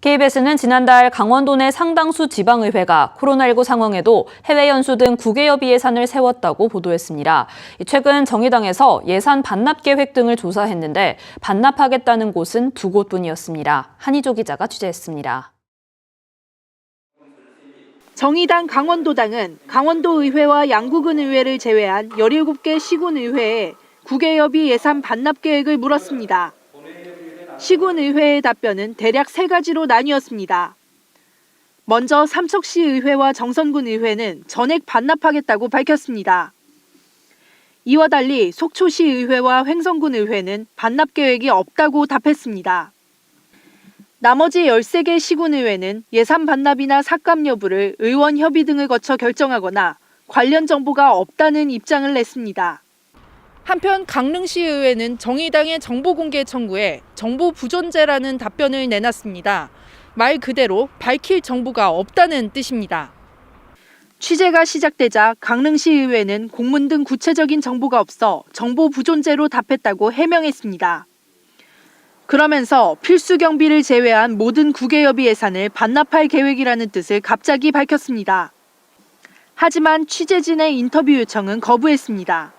KBS는 지난달 강원도 내 상당수 지방의회가 코로나19 상황에도 해외 연수 등 국외여비 예산을 세웠다고 보도했습니다. 최근 정의당에서 예산 반납 계획 등을 조사했는데 반납하겠다는 곳은 두 곳뿐이었습니다. 한희조 기자가 취재했습니다. 정의당 강원도당은 강원도의회와 양구군 의회를 제외한 17개 시군의회에 국외여비 예산 반납 계획을 물었습니다. 시군의회의 답변은 대략 세 가지로 나뉘었습니다. 먼저 삼척시 의회와 정선군 의회는 전액 반납하겠다고 밝혔습니다. 이와 달리 속초시 의회와 횡성군 의회는 반납 계획이 없다고 답했습니다. 나머지 13개 시군의회는 예산 반납이나 삭감 여부를 의원 협의 등을 거쳐 결정하거나 관련 정보가 없다는 입장을 냈습니다. 한편 강릉시 의회는 정의당의 정보 공개 청구에 정보 부존재라는 답변을 내놨습니다. 말 그대로 밝힐 정보가 없다는 뜻입니다. 취재가 시작되자 강릉시 의회는 공문 등 구체적인 정보가 없어 정보 부존재로 답했다고 해명했습니다. 그러면서 필수 경비를 제외한 모든 국외여비 예산을 반납할 계획이라는 뜻을 갑자기 밝혔습니다. 하지만 취재진의 인터뷰 요청은 거부했습니다.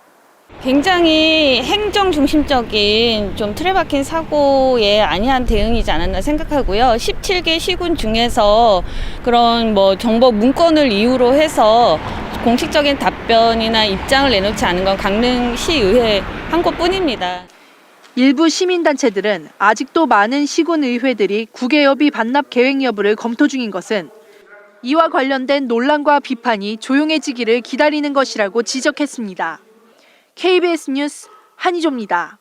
굉장히 행정 중심적인 좀 틀에 박힌 사고에 안이한 대응이지 않았나 생각하고요. 17개 시군 중에서 그런 뭐 정보 문건을 이유로 해서 공식적인 답변이나 입장을 내놓지 않은 건 강릉시의회 한 곳뿐입니다. 일부 시민단체들은 아직도 많은 시군 의회들이 국외여비 반납 계획 여부를 검토 중인 것은 이와 관련된 논란과 비판이 조용해지기를 기다리는 것이라고 지적했습니다. KBS 뉴스 한희조입니다.